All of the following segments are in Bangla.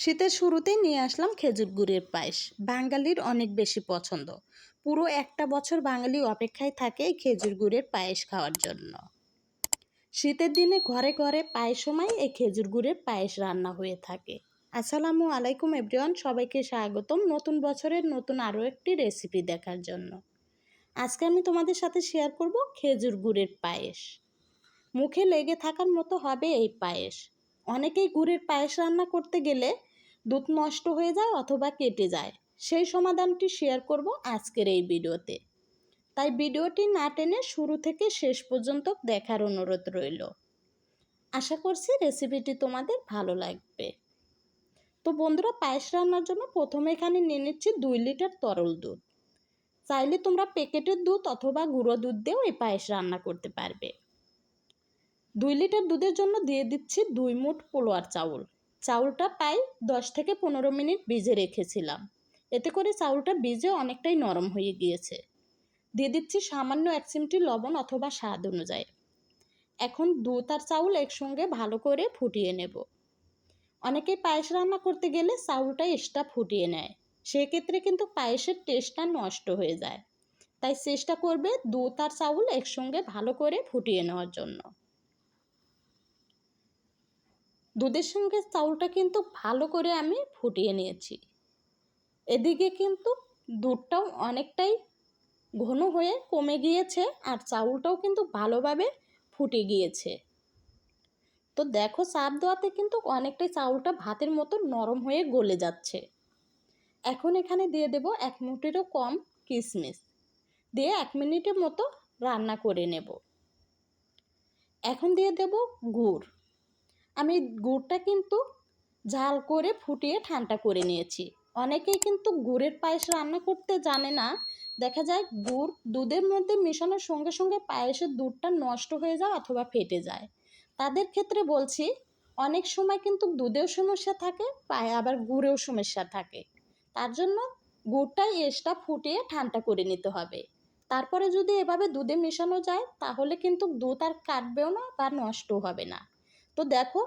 শীতের শুরুতেই নিয়ে আসলাম খেজুর গুড়ের পায়েস। বাঙালির অনেক বেশি পছন্দ। পুরো একটা বছর বাঙালি অপেক্ষায় থাকে খেজুর গুড়ের পায়েস খাওয়ার জন্য। শীতের দিনে ঘরে ঘরে পায়েস সময় এই খেজুর গুড়ের পায়েস রান্না হয়ে থাকে। আসসালামু আলাইকুম এভরিওয়ান, সবাইকে স্বাগতম নতুন বছরের নতুন আরও একটি রেসিপি দেখার জন্য। আজকে আমি তোমাদের সাথে শেয়ার করব খেজুর গুড়ের পায়েস। মুখে লেগে থাকার মতো হবে এই পায়েস। অনেকেই গুড়ের পায়েস রান্না করতে গেলে দুধ নষ্ট হয়ে যায় অথবা কেটে যায়। সেই সমাধানটি শেয়ার করব আজকের এই ভিডিওতে। তাই ভিডিওটি না টেনে শুরু থেকে শেষ পর্যন্ত দেখার অনুরোধ রইল। আশা করছি রেসিপিটি তোমাদের ভালো লাগবে। তো বন্ধুরা, পায়েস রান্নার জন্য প্রথমে এখানে নিয়ে নিচ্ছি দুই লিটার তরল দুধ। চাইলে তোমরা প্যাকেটের দুধ অথবা গুঁড়ো দুধ দিয়েও এই পায়েস রান্না করতে পারবে। দুই লিটার দুধের জন্য দিয়ে দিচ্ছি দুই মুঠ পোলোয়ার চাউল। চাউলটা প্রায় দশ থেকে পনেরো মিনিট ভিজে রেখেছিলাম। এতে করে চাউলটা ভিজে অনেকটাই নরম হয়ে গিয়েছে। দিয়ে দিচ্ছি সামান্য এক চিমটি লবণ অথবা স্বাদ অনুযায়ী। এখন দুধ আর চাউল একসঙ্গে ভালো করে ফুটিয়ে নেব। অনেকেই পায়েস রান্না করতে গেলে চাউলটা এক্সট্রা ফুটিয়ে নেয়। সেক্ষেত্রে কিন্তু পায়েসের টেস্টটা নষ্ট হয়ে যায়। তাই চেষ্টা করবে দুধ আর চাউল একসঙ্গে ভালো করে ফুটিয়ে নেওয়ার জন্য। দুধের সঙ্গে চাউলটা কিন্তু ভালো করে আমি ফুটিয়ে নিয়েছি। এদিকে কিন্তু দুধটাও অনেকটাই ঘন হয়ে কমে গিয়েছে আর চাউলটাও কিন্তু ভালোভাবে ফুটে গিয়েছে। তো দেখো চাপ দেওয়াতে কিন্তু অনেকটাই চাউলটা ভাতের মতো নরম হয়ে গলে যাচ্ছে। এখন এখানে দিয়ে দেব এক মুঠিরও কম কিশমিশ। দিয়ে এক মিনিটের মতো রান্না করে নেব। এখন দিয়ে দেব গুড়। আমি গুড়টা কিন্তু ঝাল করে ফুটিয়ে ঠান্ডা করে নিয়েছি। অনেকেই কিন্তু গুড়ের পায়েস রান্না করতে জানে না। দেখা যায় গুড় দুধের মধ্যে মেশানোর সঙ্গে সঙ্গে পায়েসের দুধটা নষ্ট হয়ে যায় অথবা ফেটে যায়। তাদের ক্ষেত্রে বলছি, অনেক সময় কিন্তু দুধেও সমস্যা থাকে, পায়ে আবার গুড়েও সমস্যা থাকে। তার জন্য গুড়টাই এসটা ফুটিয়ে ঠান্ডা করে নিতে হবে। তারপরে যদি এভাবে দুধে মেশানো যায়, তাহলে কিন্তু দুধ আর কাটবেও না বা নষ্ট হবে না। তো দেখো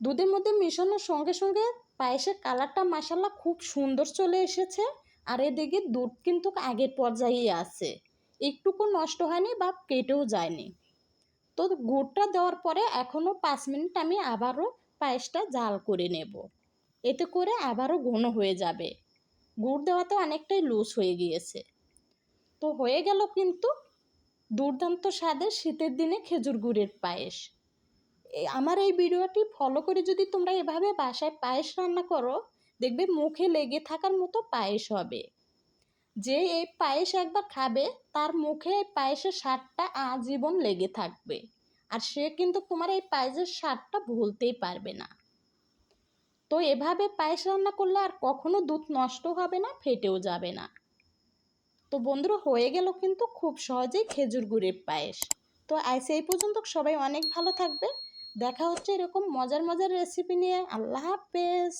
দুধের মধ্যে মেশানোর সঙ্গে সঙ্গে পায়েসের কালারটা মাসাল্লা খুব সুন্দর চলে এসেছে। আর এদিকে দুধ কিন্তু আগের পর্যায়েই আছে। একটুকু নষ্ট হয়নি বা কেটেও যায়নি। তো গুড়টা দেওয়ার পরে এখনও পাঁচ মিনিট আমি আবারও পায়েসটা জাল করে নেব। এতে করে আবারও ঘন হয়ে যাবে। গুড় দেওয়াতে অনেকটাই লুজ হয়ে গিয়েছে। তো হয়ে গেল কিন্তু দুর্দান্ত স্বাদের শীতের দিনে খেজুর গুড়ের পায়েস। আমার এই ভিডিওটি ফলো করে যদি তোমরা এভাবে বাসায় পায়েস রান্না করো, দেখবে মুখে লেগে থাকার মতো পায়েস হবে। যে এই পায়েস একবার খাবে, তার মুখে এই পায়েসের স্বাদটা আজীবন লেগে থাকবে। আর সে কিন্তু তোমার এই পায়েসের স্বাদটা ভুলতেই পারবে না। তো এভাবে পায়েস রান্না করলে আর কখনো দুধ নষ্ট হবে না, ফেটেও যাবে না। তো বন্ধুরা, হয়ে গেল কিন্তু খুব সহজেই খেজুর গুড়ের পায়েস। তো আজ এই পর্যন্ত সবাই অনেক ভালো থাকবে। দেখা হচ্ছে এরকম মজার মজার রেসিপি নিয়ে। আল্লাহ হাফেজ।